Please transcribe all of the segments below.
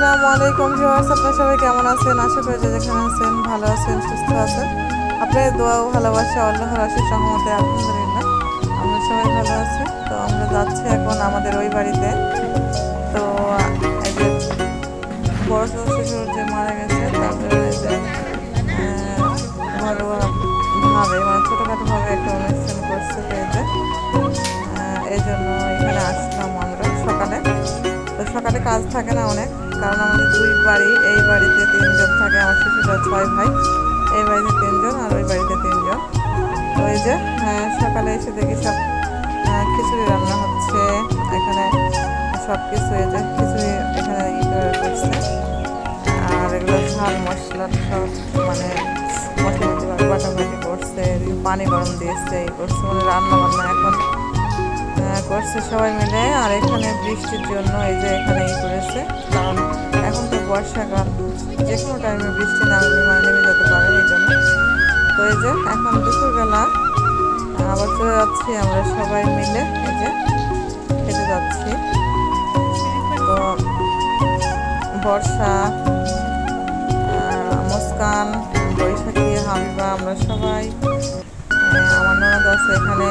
আসসালামু আলাইকুম ভিউয়ার্স আপনারা সবাই কেমন আছেন? আশা করি যে যেখানে আছেন ভালো আছেন সুস্থ আছেন। আপনাদের দোয়া ও ভালোবাসা আল্লাহর আশিস সহমতে আলহামদুলিল্লাহ। আমরা সবাই ভালো আছি। তো আমরা যাচ্ছি এখন আমাদের ওই বাড়িতে। তো বড় শ্বশুর যে মারা গেছে তারপরে এই যে আহ, ঘরোয়া ভাবে মানে ছোটোখাটোভাবে একটা অনুষ্ঠান করছে যে। এই জন্য এখানে আসলাম আমরা সকালে। তো সকালে কাজ থাকে না অনেক। কারণ আমাদের দুই বাড়ি এই বাড়িতে তিনজন থাকে আমার শ্বশুরা ছয় ভাই। এই বাড়িতে তিনজন আর ওই বাড়িতে তিনজন। ওই যে হ্যাঁ, সকালে এসে দেখি সব আহ, খিচুড়ি রান্না হচ্ছে। এখানে সব কিছু এই যে খিচুড়ি এখানে ই করে করছে। আর এগুলো ঝাল মশলা সব মানে মশলা বাটাবাটি করছে পানি গরম দিয়েছে এই করছে। মানে রান্না বান্না এখন করছে সবাই মিলে, আর এখানে বৃষ্টির জন্য এই যে এখানে ই করেছে। কারণ এখন তো বর্ষাকাল, যে কোনো টাইমে বৃষ্টি নামবে মানে নেমে যেতে পারে এই জন্য। তো এই যে এখন দুপুরবেলা, আবার চলে যাচ্ছি আমরা সবাই মিলে, এই যে খেতে যাচ্ছি। তো বর্ষা মুস্কান, বৈশাখী, হাবিবা, আমরা সবাই আমার ননদ আছে এখানে।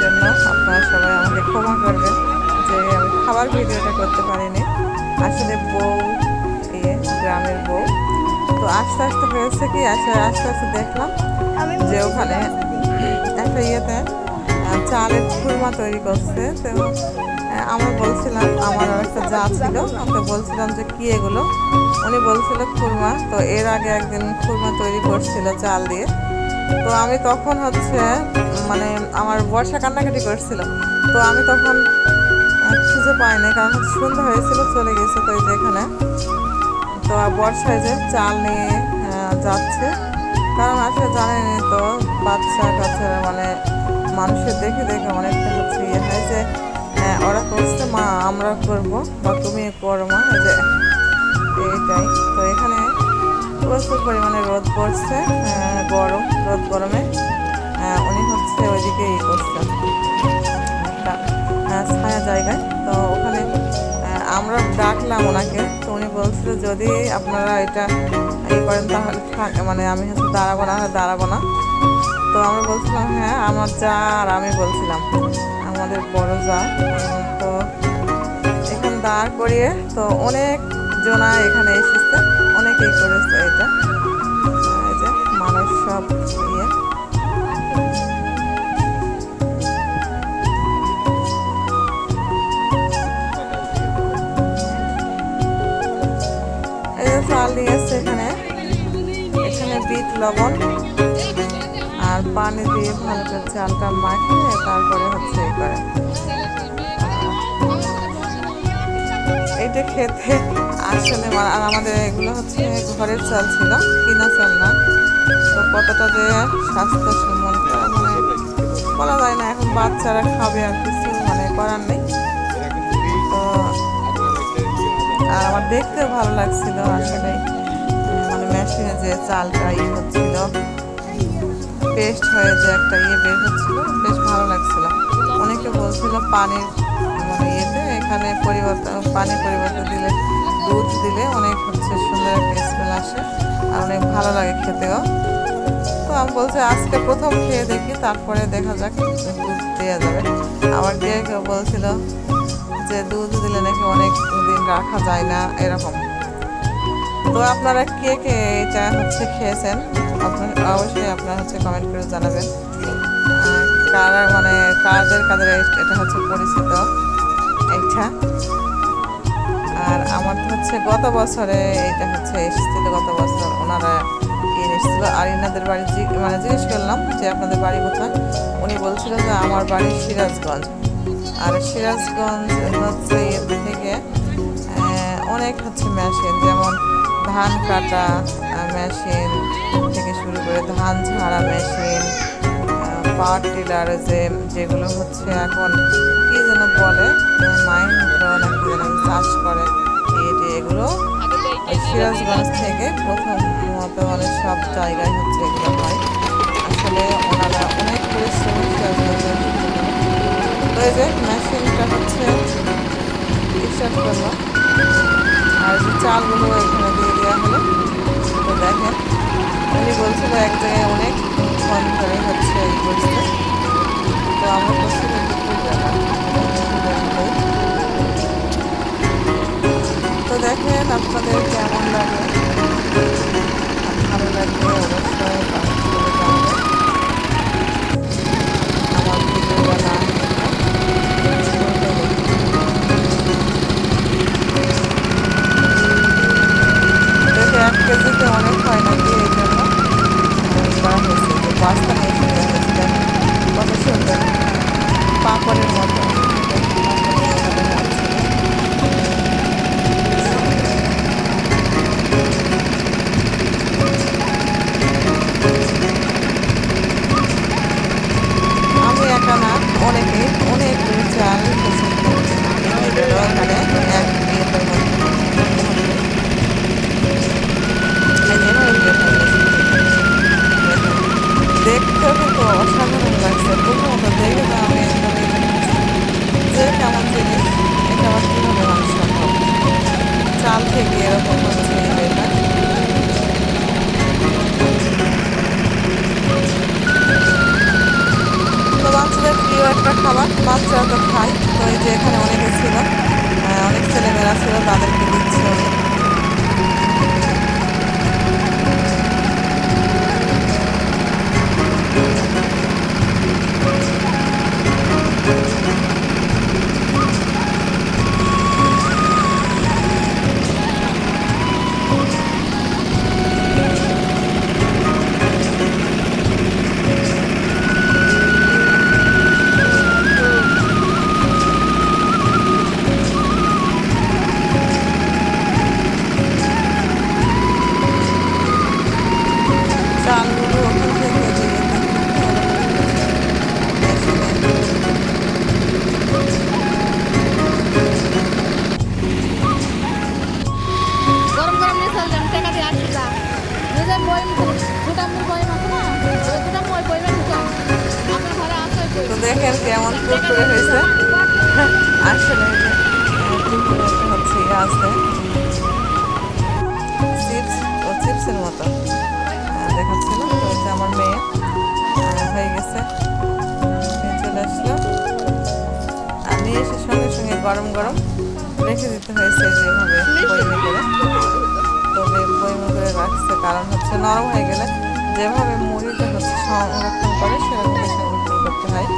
জন্য আপনারা সবাই আমাকে ক্ষমা করবেন যে আমি খাবার ভিডিওটা করতে পারিনি। আসলে বউ ইয়ে গ্রামের বউ। তো আস্তে আস্তে হয়েছে কি আসলে আস্তে আস্তে দেখলাম যে ওখানে একটা ইয়েতে চালের খুরমা তৈরি করছে। তো আমার বলছিলাম আমার একটা যা ছিল ওকে বলছিলাম যে কি এগুলো? উনি বলছিল খুরমা। তো এর আগে একদিন খুরমা তৈরি করছিল চাল দিয়ে। তো আমি তখন হচ্ছে মানে আমার বর্ষা কান্নাকাটি করছিল। তো আমি তখন খুঁজে পাইনি কারণ সন্ধ্যা হয়েছিল, চলে গেছে তো যে এখানে। তো বর্ষায় যে চাল নিয়ে যাচ্ছে, কারণ আসলে জানেনি তো, বাচ্চা কাচ্চারা মানে মানুষের দেখে দেখে অনেকটা হচ্ছে ইয়ে হয় যে ওরা করছে, মা, আমরা করব বা তুমি করো মা। যে, এইটাই। তো এখানে প্রচুর পরিমাণে রোদ পড়ছে গরম, রোদ গরমে। উনি হচ্ছে ওইদিকে ই করছেন। একটা ছায়া জায়গায়। তো ওখানে আমরা ডাকলাম ওনাকে। তো উনি বলছিল, যদি আপনারা এটা ই করেন তাহলে থাক মানে আমি হচ্ছে দাঁড়াবো না দাঁড়াবো না। তো আমরা বলছিলাম হ্যাঁ আমার যা আর আমি বলছিলাম। আমাদের বড় যা। তো এখানে দাঁড় করিয়ে, তো অনেক জনা এখানে এসেছে। অনেকেই করেছে মানুষ সব ইয়ে চাল দিয়েছে এখানে। এখানে বিট, লবণ আর পানি দিয়ে ভালো করে চালটা মাখিয়ে তারপরে হচ্ছে করে। এইটা খেতে আসলে আর আমাদের এগুলো হচ্ছে ঘরের চাল ছিল, কিনা চাল না। তো কতটা যে স্বাস্থ্যসম্মত মানে বলা যায় না, এখন বাচ্চারা খাবে আর কিছু মানে করার নেই। তো আর আমার দেখতেও ভালো লাগছিল আসলে মানে মেশিনে যে চালটা ইয়ে হচ্ছিল। পেস্ট হয়ে যে একটা ইয়ে বের হচ্ছিল, বেশ ভালো লাগছিল। অনেকে বলছিল পানির মানে ইয়েতে এখানে পরিবর্তন পানির পরিবর্তন দিলে, দুধ দিলে অনেক হচ্ছে সুন্দর একটা স্মেল আসে আর অনেক ভালো লাগে খেতেও। তো আমি বলছি আজকে প্রথম খেয়ে দেখি, তারপরে দেখা যাক দুধ দেওয়া যাবে। আবার কেউ কেউ বলছিল যে দুধ দিলে নাকি অনেক দিন রাখা যায় না, এরকম। তো আপনারা কে কে এটা হচ্ছে খেয়েছেন? অবশ্যই আপনারা হচ্ছে কমেন্ট করে জানাবেন। কারা মানে কাদের কাদের এটা হচ্ছে পরিচিত? এইটা আর আমার তো হচ্ছে গত বছরে এটা হচ্ছে এসেছিল, গত বছর ওনারা এসেছিল। আর ইনাদের বাড়ি মানে জিজ্ঞেস করলাম যে আপনাদের বাড়ি কোথায়? উনি বলছিল যে আমার বাড়ি সিরাজগঞ্জ। আর সিরাজগঞ্জ হচ্ছে ইয়ে থেকে অনেক হচ্ছে মেশিন যেমন ধান কাটা মেশিন থেকে শুরু করে ধান ঝাড়া মেশিন পাওয়ার টিলার যে যেগুলো হচ্ছে এখন কি যেন বলে যেন চাষ করে। এটি এগুলো সিরাজগঞ্জ থেকে প্রথমত মানে সব জায়গায় হচ্ছে এগুলো হয়। আসলে ওনারা অনেক পরিশ্রমী সিরাজগঞ্জের তো এই মেশিনটা হচ্ছে স্টার্ট করল আর যে চালগুলো এখানে দিয়ে দেওয়া হলো। দেখেন, উনি বলছিল এক জায়গায় অনেক ফোন ধরে হচ্ছে এই করছে প্রিয় একটা খাবার মাছ তো খাই তো এই যে এখানে অনেকে ছিল অনেক ছেলেমেয়েরা ছিল তাদেরকে দিচ্ছে। বই দেখেন কেমন কুরকুরে হয়েছে। আসলে হচ্ছে ইয়ে আছে। চিপস, ও চিপসের মতো। দেখাচ্ছিল তো হচ্ছে আমার মেয়ে। হয়ে গেছে। চলে আসলো আর নিয়ে এসে সঙ্গে সঙ্গে গরম গরম রেখে দিতে হয়েছে যেভাবে বইমে করে। তবে বইমে করে রাখছে, কারণ হচ্ছে নরম হয়ে গেলে যেভাবে মুড়িটা হচ্ছে সংরক্ষণ করে সেরকম করতে হয়।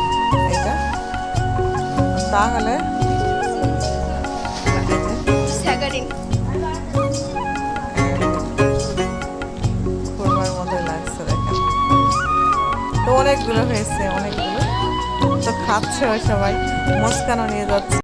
তাহলে? অনেকগুলো হয়েছে অনেকগুলো। তো খাচ্ছে ওই সবাই। মুস্কানও নিয়ে যাচ্ছে।